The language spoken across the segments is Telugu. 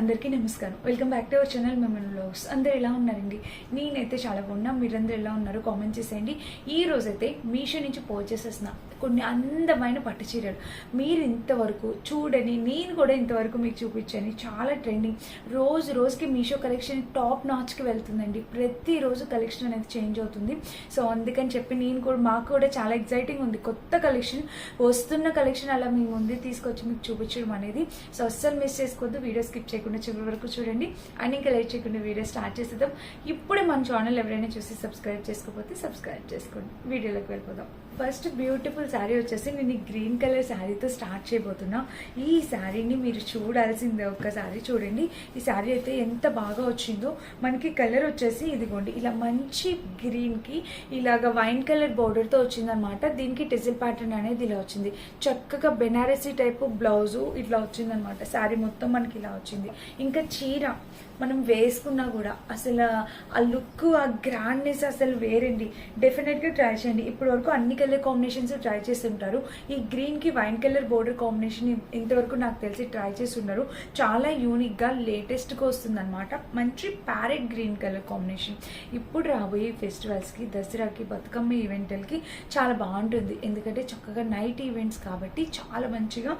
అందరికీ నమస్కారం. Welcome back to our channel Memon vlogs అందరు ఎలా ఉన్నారండి? నేనైతే చాలా బాగున్నా. మీరందరూ ఎలా ఉన్నారు కామెంట్ చేసేయండి. ఈ రోజైతే మీషో నుంచి పర్చేస్ చేసిన కొన్ని అందమైన పట్టు చీరలు. మీరు ఇంతవరకు చూడని నేను కూడా ఇంతవరకు మీకు చూపించాను చాలా ట్రెండింగ్ రోజు రోజుకి మీషో కలెక్షన్ టాప్ నాచ్కి వెళ్తుందండి. ప్రతిరోజు కలెక్షన్ అనేది చేంజ్ అవుతుంది. సో అందుకని చెప్పి నేను కూడా మాకు కూడా చాలా ఎగ్జైటింగ్ ఉంది. కొత్త కలెక్షన్ వస్తున్న కలెక్షన్ అలా మీ ముందే తీసుకొచ్చి మీకు చూపించడం అనేది. సో అస్సలు మిస్ చేసుకోవద్దు. వీడియో స్కిప్ చేయండి చేయకుండా చివరి వరకు చూడండి. అండ్ ఇంకా లైక్ చేయకుండా వీడియో స్టార్ట్ చేసేద్దాం. ఇప్పుడే మన ఛానల్ ఎవరైనా చూసి సబ్స్క్రైబ్ చేసుకోకపోతే సబ్స్క్రైబ్ చేసుకోండి. వీడియోలోకి వెళ్ళిపోదాం. ఫస్ట్ బ్యూటిఫుల్ శారీ వచ్చేసి నేను ఈ గ్రీన్ కలర్ శారీతో స్టార్ట్ చేయబోతున్నా. ఈ శారీని మీరు చూడాల్సిందే ఒక్కసారి చూడండి. ఈ శారీ అయితే ఎంత బాగా వచ్చిందో. మనకి కలర్ వచ్చేసి ఇదిగోండి. ఇలా మంచి గ్రీన్కి ఇలాగ వైన్ కలర్ బోర్డర్తో వచ్చిందనమాట దీనికి టెజిల్ ప్యాటర్న్ అనేది ఇలా వచ్చింది. చక్కగా బెనారసీ టైపు బ్లౌజు ఇట్లా వచ్చిందనమాట శారీ మొత్తం మనకి ఇలా వచ్చింది. ఇంకా చీర మనం వేసుకున్నా కూడా అసలు ఆ లుక్ ఆ గ్రాండ్నెస్ అసలు వేరండి. డెఫినెట్గా ట్రై చేయండి. ఇప్పటి వరకు అన్ని కలర్ కాంబినేషన్స్ ట్రై చేస్తుంటారు. ఈ గ్రీన్కి వైన్ కలర్ బోర్డర్ కాంబినేషన్ ఇంతవరకు నాకు తెలిసి ట్రై చేస్తున్నారు చాలా యూనిక్గా లేటెస్ట్గా వస్తుందన్నమాట. మంచి ప్యారెట్ గ్రీన్ కలర్ కాంబినేషన్ ఇప్పుడు రాబోయే ఫెస్టివల్స్కి దసరాకి బతుకమ్మ ఈవెంట్లకి చాలా బాగుంటుంది. ఎందుకంటే చక్కగా నైట్ ఈవెంట్స్ కాబట్టి చాలా మంచిగా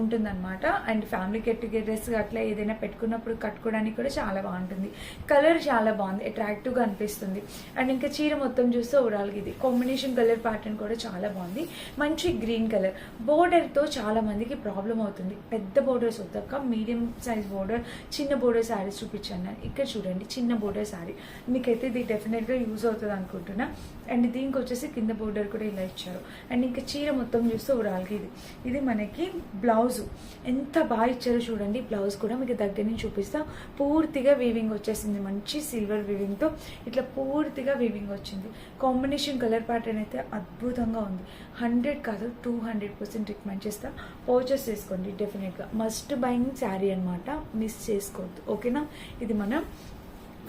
ఉంటుందన్నమాట. అండ్ ఫ్యామిలీ గెట్ టుగెదర్స్ అట్లా ఏదైనా పెట్టుకున్నప్పుడు కట్టుకోవడానికి కూడా చాలా బాగుంటుంది. కలర్ చాలా బాగుంది అట్రాక్టివ్గా అనిపిస్తుంది. అండ్ ఇంకా చీర మొత్తం చూస్తే ఓవరాల్గా ఇది. కాంబినేషన్ కలర్ ప్యాటర్న్ కూడా చాలా బాగుంది. మంచి గ్రీన్ కలర్ బోర్డర్తో చాలా మందికి ప్రాబ్లం అవుతుంది. పెద్ద బోర్డర్స్ వద్దాక మీడియం సైజ్ బోర్డర్ చిన్న బోర్డర్ శారీస్ చూపించాను ఇక్కడ చూడండి చిన్న బోర్డర్ శారీ మీకైతే ఇది డెఫినెట్గా యూజ్ అవుతుంది అనుకుంటున్నా. అండ్ దీనికి వచ్చేసి కింద బోర్డర్ కూడా ఇలా ఇచ్చారు. అండ్ ఇంకా చీర మొత్తం చూస్తే ఓవరాల్గా ఇది. ఇది మనకి బ్లౌజు. ఎంత బాగా ఇచ్చారో చూడండి. బ్లౌజ్ కూడా మీకు దగ్గర నుంచి చూపిస్తా. పూర్తిగా వీవింగ్ వచ్చేసింది. మంచి సిల్వర్ వీవింగ్తో ఇట్లా పూర్తిగా వీవింగ్ వచ్చింది. కాంబినేషన్ కలర్ ప్యాటర్న్ అయితే అద్భుతంగా ఉంది. హండ్రెడ్ కాదు టూ హండ్రెడ్ పర్సెంట్ రికమెండ్ చేస్తా. పర్చేస్ చేసుకోండి డెఫినెట్గా మస్ట్ బయింగ్ శారీ అనమాట మిస్ చేసుకోవద్దు. ఓకేనా ఇది మనం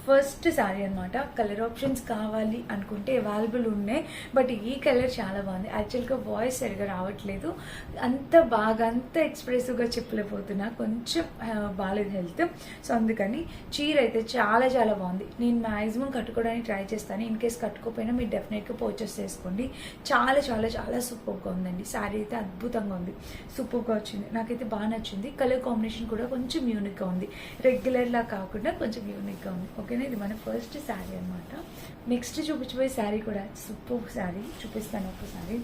ఫస్ట్ శారీ అనమాట కలర్ ఆప్షన్స్ కావాలి అనుకుంటే అవైలబుల్ ఉన్నాయి. బట్ ఈ కలర్ చాలా బాగుంది. యాక్చువల్గా వాయిస్ సరిగా రావట్లేదు. అంత బాగా అంత ఎక్స్ప్రెసివ్గా చెప్పలేకపోతున్నా. కొంచెం బాగాలేదు హెల్త్ సో అందుకని చీర అయితే చాలా చాలా బాగుంది. నేను మ్యాక్సిమం కట్టుకోవడానికి ట్రై చేస్తాను. ఇన్ కేస్ కట్టుకోకపోయినా మీరు డెఫినెట్గా పర్చేస్ చేసుకోండి. చాలా చాలా చాలా సూపర్గా ఉందండి. శారీ అయితే అద్భుతంగా ఉంది. సూపర్గా వచ్చింది. నాకైతే బాగా నచ్చింది. కలర్ కాంబినేషన్ కూడా కొంచెం యూనిక్గా ఉంది. రెగ్యులర్లా కాకుండా కొంచెం యూనిక్గా ఉంది. ఓకే ఓకేనా ఇది మన ఫస్ట్ శారీ అనమాట నెక్స్ట్ చూపించబోయే శారీ కూడా సూపర్ శారీ చూపిస్తాను ఒకసారి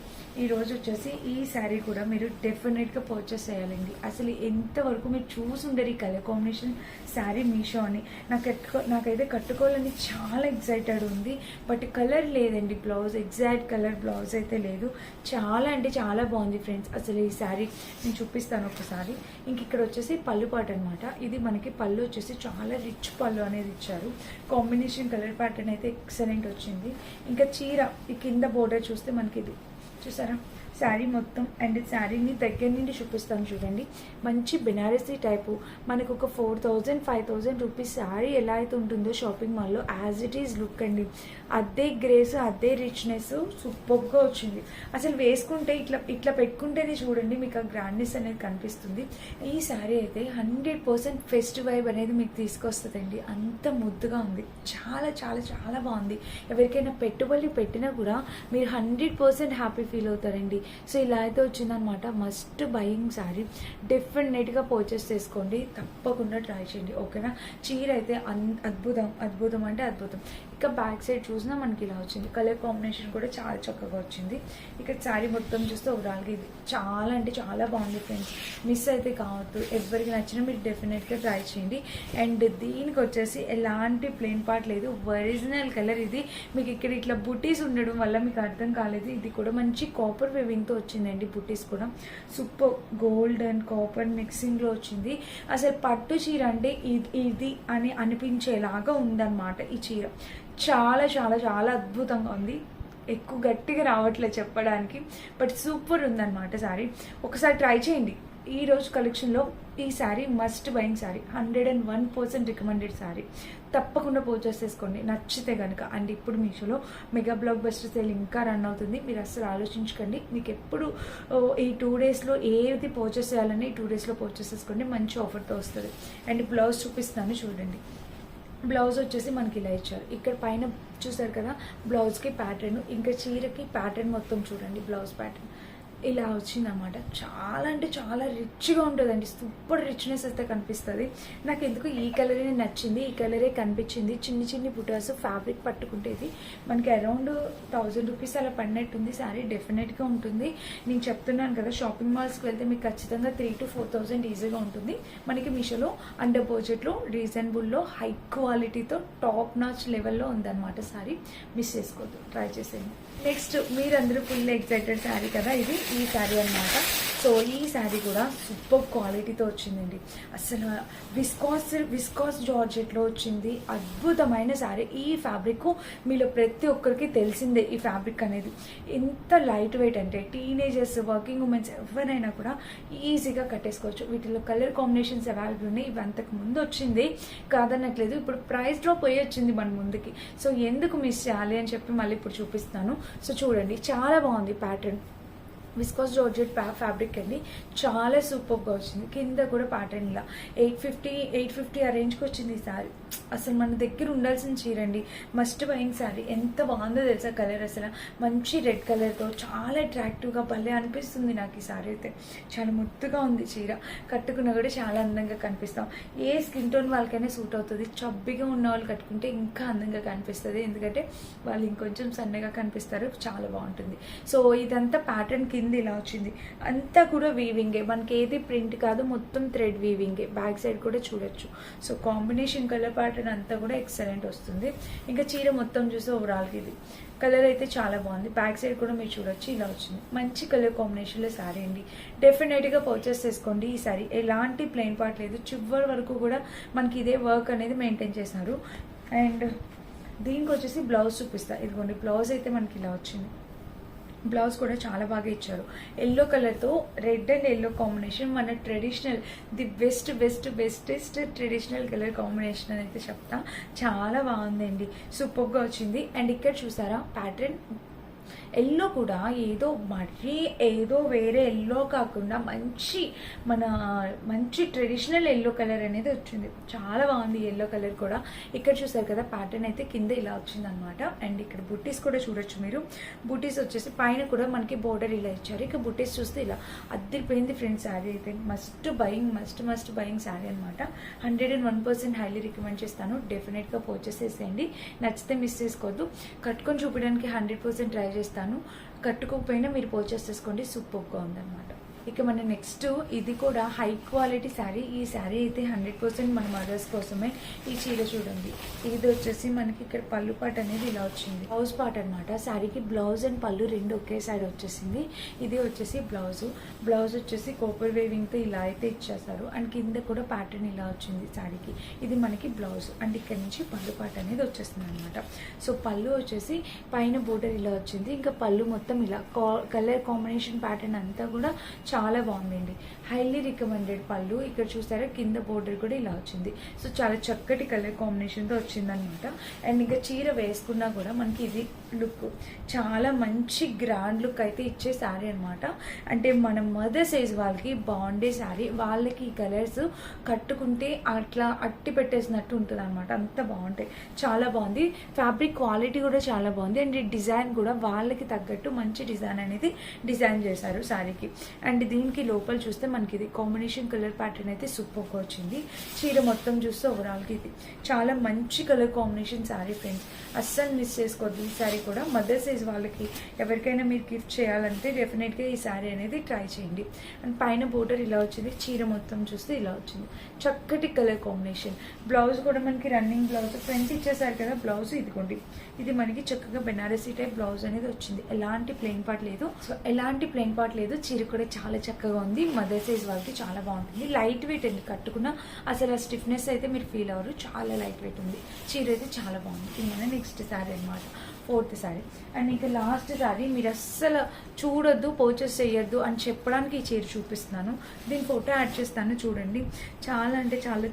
ఈ రోజు వచ్చేసి ఈ శారీ కూడా మీరు డెఫినెట్గా పర్చేస్ చేయాలండి. అసలు ఎంతవరకు మీరు చూసుండరు ఈ కలర్ కాంబినేషన్ శారీ మీషో అని. నాకు కట్టుకో నాకైతే కట్టుకోవాలని చాలా ఎక్సైటెడ్ ఉంది. బట్ కలర్ లేదండి బ్లౌజ్ ఎగ్జాక్ట్ కలర్ బ్లౌజ్ అయితే లేదు. చాలా అంటే చాలా బాగుంది ఫ్రెండ్స్ అసలు ఈ శారీ నేను చూపిస్తాను ఒకసారి ఇంక ఇక్కడ వచ్చేసి పళ్ళు పాట అనమాట ఇది మనకి పళ్ళు వచ్చేసి చాలా రిచ్ పళ్ళు అనేది ఇచ్చారు. కాంబినేషన్ కలర్ ప్యాటర్న్ అయితే ఎక్సలెంట్ వచ్చింది. ఇంకా చీర ఈ కింద బోర్డర్ చూస్తే మనకి ఇది చూసారా? శారీ మొత్తం అండ్ శారీని దగ్గర నుండి చూపిస్తాను చూడండి. మంచి బెనారసీ టైపు. మనకు ఒక four thousand five thousand rupees sari ఎలా అయితే ఉంటుందో షాపింగ్ మాల్లో యాజ్ ఇట్ ఈజ్ లుక్ అండి. అదే గ్రేస్ అదే రిచ్నెస్ సూపర్గా వచ్చింది. అసలు వేసుకుంటే ఇట్లా ఇట్లా పెట్టుకుంటేనే చూడండి మీకు ఆ గ్రాండ్నెస్ అనేది కనిపిస్తుంది. ఈ శారీ అయితే హండ్రెడ్ పర్సెంట్ ఫెస్ట్ వైబ్ అనేది మీకు తీసుకొస్తుందండి. అంత ముద్దుగా ఉంది. చాలా చాలా చాలా బాగుంది. ఎవరికైనా పెట్టుబడి పెట్టినా కూడా మీరు హండ్రెడ్ పర్సెంట్ హ్యాపీ ఫీల్ అవుతారండి. సో ఇలా అయితే వచ్చిందనమాట మస్ట్ బయింగ్ శారీ డెఫినెట్గా పర్చేస్ చేసుకోండి. తప్పకుండా ట్రై చేయండి. ఓకేనా చీర అయితే అద్భుతం. అద్భుతం అంటే అద్భుతం. ఇక బ్యాక్ సైడ్ చూసినా మనకి ఇలా వచ్చింది. కలర్ కాంబినేషన్ కూడా చాలా చక్కగా వచ్చింది. ఇక శారీ మొత్తం చూస్తే ఓవరాల్గా ఇది చాలా అంటే చాలా బాగుంది ఫ్రెండ్స్ మిస్ అయితే కావద్దు. ఎవరికి నచ్చినా మీరు డెఫినెట్గా ట్రై చేయండి. అండ్ దీనికి వచ్చేసి ఎలాంటి ప్లేన్ పార్ట్ లేదు. ఒరిజినల్ కలర్ ఇది. మీకు ఇక్కడ ఇట్లా బుటీస్ ఉండడం వల్ల మీకు అర్థం కాలేదు. ఇది కూడా మంచి కాపర్ వేవింగ్తో వచ్చిందండి బుటీస్ కూడా. సూపర్ గోల్డ్ అండ్ కాపర్ మిక్సింగ్లో వచ్చింది. అసలు పట్టు చీర అంటే ఇది ఇది అని అనిపించేలాగా ఉందన్నమాట ఈ చీర. చాలా చాలా చాలా అద్భుతంగా ఉంది. ఎక్కువ గట్టిగా రావట్లేదు చెప్పడానికి బట్ సూపర్ ఉందన్నమాట సారీ ఒకసారి ట్రై చేయండి. ఈ రోజు కలెక్షన్లో ఈ sari must buying sari hundred and one percent recommended sari తప్పకుండా పర్చేస్ చేసుకోండి. నచ్చితే కనుక అండ్ ఇప్పుడు మీషోలో మెగా బ్లాక్ బస్టర్ సేల్ ఇంకా రన్ అవుతుంది. మీరు అస్సలు ఆలోచించకండి. మీకు ఎప్పుడు ఈ టూ డేస్లో ఏది పర్చేస్ చేయాలని ఈ టూ డేస్లో పర్చేస్ చేసుకోండి. మంచి ఆఫర్తో వస్తుంది. అండ్ బ్లౌజ్ చూపిస్తాను చూడండి. బ్లౌజ్ వచ్చేసి మనకి ఇలా ఇచ్చారు. ఇక్కడ పైన చూసారు కదా బ్లౌజ్కి ప్యాటర్న్ ఇంకా చీరకి ప్యాటర్న్ మొత్తం చూడండి బ్లౌజ్ ప్యాటర్న్ ఇలా వచ్చిందనమాట చాలా అంటే చాలా రిచ్గా ఉంటుందండి. సూపర్ రిచ్నెస్ అయితే కనిపిస్తుంది. నాకు ఎందుకు ఈ కలరే నచ్చింది ఈ కలరే కనిపించింది. చిన్ని చిన్ని బుటాస్ ఫ్యాబ్రిక్ పట్టుకుంటేది మనకి అరౌండ్ థౌజండ్ రూపీస్ అలా పడినట్టుంది. శారీ డెఫినెట్గా ఉంటుంది. నేను చెప్తున్నాను కదా షాపింగ్ మాల్స్కి వెళ్తే మీకు ఖచ్చితంగా త్రీ టు ఫోర్ థౌజండ్ ఈజీగా ఉంటుంది. మనకి మీషోలో అండర్ బడ్జెట్లో రీజనబుల్లో హై క్వాలిటీతో టాప్ నాచ్ లెవెల్లో ఉందన్నమాట శారీ. మిస్ చేసుకోవద్దు. ట్రై చేసేయండి. నెక్స్ట్ మీరందరూ ఫుల్ ఎక్సైటెడ్ శారీ కదా ఇది. ఈ శారీ అన్నమాట. సో ఈ శారీ కూడా సూపర్ క్వాలిటీతో వచ్చిందండి. అసలు విస్కాస్ విస్కాస్ జార్జెట్లో వచ్చింది. అద్భుతమైన శారీ. ఈ ఫ్యాబ్రిక్ మీలో ప్రతి ఒక్కరికి తెలిసిందే ఈ ఫ్యాబ్రిక్ అనేది. ఎంత లైట్ వెయిట్ అంటే టీనేజర్స్ వర్కింగ్ ఉమెన్స్ ఎవరైనా కూడా ఈజీగా కట్టేసుకోవచ్చు. వీటిలో కలర్ కాంబినేషన్స్ అవైలబుల్ ఉన్నాయి. ఇవి అంతకు ముందు వచ్చింది. కాదనట్లేదు. ఇప్పుడు ప్రైస్ డ్రాప్ అయ్యి వచ్చింది మన ముందుకి. సో ఎందుకు మిస్ చేయాలి అని చెప్పి మళ్ళీ ఇప్పుడు చూపిస్తాను. సో చూడండి. చాలా బాగుంది ప్యాటర్న్. విస్కాస్ జార్జెట్ ఫ్యాబ్రిక్ అండి. చాలా సూపర్గా వచ్చింది. కింద కూడా ప్యాటర్న్ ఇలా ఎయిట్ ఫిఫ్టీ ఎయిట్ ఫిఫ్టీ ఆ రేంజ్కి వచ్చింది ఈ శారీ అసలు మన దగ్గర ఉండాల్సిన చీర అండి. మస్ట్ బయింగ్ శారీ ఎంత బాగుందో తెలుసా కలర్ అసలు. మంచి రెడ్ కలర్తో చాలా అట్రాక్టివ్గా భలే అనిపిస్తుంది నాకు ఈ శారీ అయితే. చాలా ముద్దుగా ఉంది చీర. కట్టుకున్నా కూడా చాలా అందంగా కనిపిస్తాం. ఏ స్కిన్ టోన్ వాళ్ళకైనా సూట్ అవుతుంది. చబ్బిగా ఉన్న వాళ్ళు కట్టుకుంటే ఇంకా అందంగా కనిపిస్తుంది. ఎందుకంటే వాళ్ళు ఇంకొంచెం సన్నగా కనిపిస్తారు. చాలా బాగుంటుంది. సో ఇదంతా ప్యాటర్న్ కింద ఇలా వచ్చింది. అంతా కూడా వీవింగే మనకి ఏది ప్రింట్ కాదు మొత్తం థ్రెడ్ వీవింగే బ్యాక్ సైడ్ కూడా చూడొచ్చు. సో కాంబినేషన్ కలర్ ప్యాటర్న్ అంతా కూడా ఎక్సలెంట్ వస్తుంది. ఇంకా చీర మొత్తం చూస్తే ఓవరాల్గా ఇది. కలర్ అయితే చాలా బాగుంది. బ్యాక్ సైడ్ కూడా మీరు చూడొచ్చు ఇలా వచ్చింది. మంచి కలర్ కాంబినేషన్లో సారీ అండి. డెఫినెట్గా పర్చేస్ చేసుకోండి ఈ సారీ ఎలాంటి ప్లెయిన్ పార్ట్ లేదు. చివరి వరకు కూడా మనకి ఇదే వర్క్ అనేది మెయింటైన్ చేశారు. అండ్ దీనికి వచ్చేసి బ్లౌజ్ చూపిస్తా. ఇదిగోండి బ్లౌజ్ అయితే మనకి ఇలా వచ్చింది. బ్లౌజ్ కూడా చాలా బాగా ఇచ్చారు. ఎల్లో కలర్తో రెడ్ అండ్ ఎల్లో కాంబినేషన్ మన traditional the best best bestest traditional colour combination అని అయితే చెప్తా. చాలా బాగుందండి. సూపర్గా వచ్చింది. అండ్ ఇక్కడ చూసారా? ప్యాటర్న్ ఎల్లో కూడా ఏదో మరీ ఏదో వేరే ఎల్లో కాకుండా మంచి మన మంచి ట్రెడిషనల్ ఎల్లో కలర్ అనేది వచ్చింది. చాలా బాగుంది ఎల్లో కలర్ కూడా. ఇక్కడ చూసారు కదా ప్యాటర్న్ అయితే కింద ఇలా వచ్చింది అనమాట అండ్ ఇక్కడ బుట్టీస్ కూడా చూడొచ్చు మీరు. బుట్టీస్ వచ్చేసి పైన కూడా మనకి బోర్డర్ ఇలా ఇచ్చారు. ఇక బుట్టీస్ చూస్తే ఇలా అద్దరిపోయింది ఫ్రెండ్స్ శారీ అయితే. Must buying must must buying sari అనమాట hundred and one percent highly recommend చేస్తాను. డెఫినెట్గా పర్చేస్ చేసేయండి. నచ్చితే మిస్ చేసుకోవద్దు. కట్టుకొని చూపించడానికి హండ్రెడ్ పర్సెంట్ ట్రై చేస్తాను. కట్టుకోకపోయినా మీరు పర్చేస్ సూప్ సూపర్గా ఉందన్నమాట. ఇక మన నెక్స్ట్ ఇది కూడా హై క్వాలిటీ శారీ ఈ శారీ అయితే హండ్రెడ్ పర్సెంట్ మన మదర్స్ కోసమే. ఈ చీర చూడండి. ఇది వచ్చేసి మనకి ఇక్కడ పళ్ళు పాట అనేది ఇలా వచ్చింది. బ్లౌజ్ పాట అనమాట శారీకి బ్లౌజ్ అండ్ పళ్ళు రెండు ఒకేసారి వచ్చేసింది. ఇది వచ్చేసి బ్లౌజ్ బ్లౌజ్ వచ్చేసి కోపర్ వేవింగ్తో ఇలా అయితే ఇచ్చేసారు అండ్ కింద కూడా ప్యాటర్న్ ఇలా వచ్చింది శారీకి ఇది మనకి బ్లౌజ్ అండ్ ఇక్కడ నుంచి పళ్ళు పాట అనేది వచ్చేస్తుంది అనమాట సో పళ్ళు వచ్చేసి పైన బోర్డర్ ఇలా వచ్చింది. ఇంకా పళ్ళు మొత్తం ఇలా కలర్ కాంబినేషన్ ప్యాటర్న్ అంతా కూడా చాలా బాగుందండి. హైలీ రికమెండెడ్ పళ్ళు. ఇక్కడ చూసారా కింద బోర్డర్ కూడా ఇలా వచ్చింది. సో చాలా చక్కటి కలర్ కాంబినేషన్తో వచ్చిందనమాట అండ్ ఇంకా చీర వేసుకున్నా కూడా మనకి ఇది లుక్ చాలా మంచి గ్రాండ్ లుక్ అయితే ఇచ్చే శారీ అనమాట అంటే మన మదర్ సైజ్ వాళ్ళకి బాగుండే శారీ వాళ్ళకి ఈ కలర్స్ కట్టుకుంటే అట్లా అట్టి పెట్టేసినట్టు ఉంటుంది అనమాట అంత బాగుంటాయి. చాలా బాగుంది. ఫ్యాబ్రిక్ క్వాలిటీ కూడా చాలా బాగుంది. అండ్ ఈ డిజైన్ కూడా వాళ్ళకి తగ్గట్టు మంచి డిజైన్ అనేది డిజైన్ చేశారు శారీకి అండ్ దీనికి లోపల చూస్తే మనకి ఇది కాంబినేషన్ కలర్ ప్యాటర్న్ అయితే సూపర్గా వచ్చింది. చీర మొత్తం చూస్తే ఓవరాల్గా ఇది చాలా మంచి కలర్ కాంబినేషన్ శారీ ఫ్రెండ్స్ అస్సలు మిస్ చేసుకోవద్దు ఈ శారీ కూడా మదర్ సైజ్ వాళ్ళకి ఎవరికైనా మీరు గిఫ్ట్ చేయాలంటే డెఫినెట్గా ఈ శారీ అనేది ట్రై చేయండి. అండ్ పైన బోర్డర్ ఇలా వచ్చింది. చీర మొత్తం చూస్తే ఇలా వచ్చింది. చక్కటి కలర్ కాంబినేషన్ బ్లౌజ్ కూడా మనకి రన్నింగ్ బ్లౌజ్ ఫ్రెండ్స్ ఇచ్చేసారు కదా బ్లౌజ్ ఇదిగోండి. ఇది మనకి చక్కగా బెనారసీ టైప్ బ్లౌజ్ అనేది వచ్చింది. ఎలాంటి ప్లెయిన్ పార్ట్ లేదు. సో ఎలాంటి ప్లెయిన్ పార్ట్ లేదు. చీర కూడా చాలా చక్కగా ఉంది. మదర్స్ సైజ్ వాళ్ళకి చాలా బాగుంటుంది. లైట్ వెయిట్ అండి కట్టుకున్న. అసలు ఆ స్టిఫ్నెస్ అయితే మీరు ఫీల్ అవ్వరు. చాలా లైట్ వెయిట్ ఉంది. చీర అయితే చాలా బాగుంది. నెక్స్ట్ శారీ అనమాట ఫోర్త్ శారీ అండ్ ఇంకా లాస్ట్ శారీ మీరు అస్సలు చూడొద్దు పర్చేస్ చేయొద్దు అని చెప్పడానికి ఈ చీర చూపిస్తున్నాను. దీని ఫోటో యాడ్ చేస్తాను. చూడండి. చాలా అంటే చాలా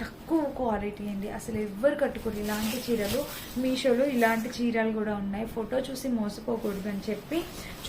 తక్కువ క్వాలిటీ అండి. అసలు ఎవ్వరు కట్టుకోరు. ఇలాంటి చీరలు మీషోలో ఇలాంటి చీరలు కూడా ఉన్నాయి. ఫోటో చూసి మోసపోకూడదు అని చెప్పి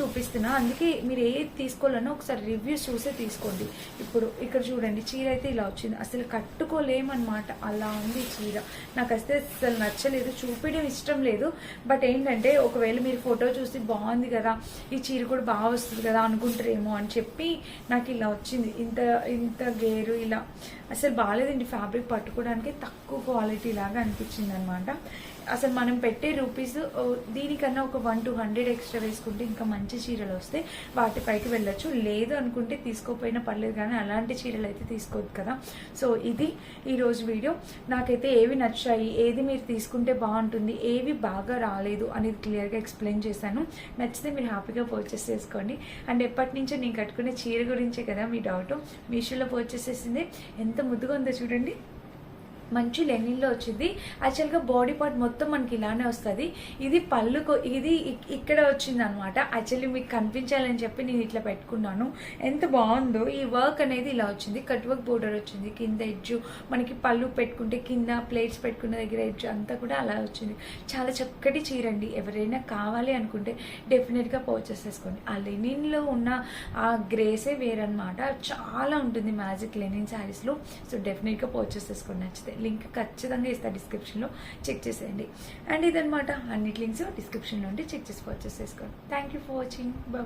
చూపిస్తున్నా. అందుకే మీరు ఏది తీసుకోవాలన్నా ఒకసారి రివ్యూస్ చూసే తీసుకోండి. ఇప్పుడు ఇక్కడ చూడండి చీర అయితే ఇలా వచ్చింది. అసలు కట్టుకోలేమన్నమాట. అలా ఉంది చీర. నాకు అసలు అసలు నచ్చలేదు. చూపించడం ఇష్టం లేదు. బట్ ఏంటంటే ఒకవేళ మీరు ఫోటో చూసి బాగుంది కదా ఈ చీర కూడా బాగా వస్తుంది కదా అనుకుంటారేమో అని చెప్పి నాకు ఇలా వచ్చింది. ఇంత ఇంత గేరు ఇలా. అసలు బాగాలేదండి ఫ్యాబ్రిక్ పట్టుకోవడానికి తక్కువ క్వాలిటీ లాగా అనిపించింది అనమాట అసలు మనం పెట్టే రూపీస్ ఓ, దీనికన్నా ఒక వన్ టూ హండ్రెడ్ ఎక్స్ట్రా వేసుకుంటే ఇంకా మంచి చీరలు వస్తే వాటిపైకి వెళ్ళొచ్చు. లేదు అనుకుంటే తీసుకోపోయినా పర్లేదు కానీ అలాంటి చీరలు అయితే తీసుకోవద్దు కదా. సో ఇది ఈరోజు వీడియో. నాకైతే ఏవి నచ్చాయి ఏది మీరు తీసుకుంటే బాగుంటుంది ఏవి బాగా రాలేదు అనేది క్లియర్గా ఎక్స్ప్లెయిన్ చేశాను. నచ్చితే మీరు హ్యాపీగా పర్చేస్ చేసుకోండి. అండ్ ఎప్పటి నుంచో నేను కట్టుకునే చీర గురించే కదా మీ డౌట్. మీషోలో పర్చేస్ చేసింది. ఎంత ముద్దుగా ఉందో చూడండి. మంచి లెనిన్లో వచ్చింది. యాక్చువల్గా బాడీ పార్ట్ మొత్తం మనకి ఇలానే వస్తుంది. ఇది పళ్ళుకు ఇది ఇక్కడ వచ్చింది అనమాట యాక్చువల్లీ మీకు కనిపించాలని చెప్పి నేను ఇట్లా పెట్టుకున్నాను. ఎంత బాగుందో. ఈ వర్క్ అనేది ఇలా వచ్చింది. కట్ వర్క్ బోర్డర్ వచ్చింది. కింద ఎడ్జ్ మనకి పళ్ళు పెట్టుకుంటే కింద ప్లేట్స్ పెట్టుకున్న దగ్గర ఎడ్జ్ అంతా కూడా అలా వచ్చింది. చాలా చక్కటి చీర అండి ఎవరైనా కావాలి అనుకుంటే డెఫినెట్గా పర్చేస్ చేసుకోండి. ఆ లెనిన్లో ఉన్న ఆ గ్రేసే వేరనమాట చాలా ఉంటుంది మ్యాజిక్ లెనిన్ శారీస్లో. సో డెఫినెట్గా పర్చేస్ చేసుకోండి. నచ్చితే. లింక్ ఖచ్చితంగా ఇస్తా డిస్క్రిప్షన్లో. చెక్ చేసేయండి. అండ్ ఇదనమాట అన్నిటి లింక్స్ డిస్క్రిప్షన్లో ఉంటే చెక్ చేసి పర్చేస్ చేసుకోండి thank you for watching bye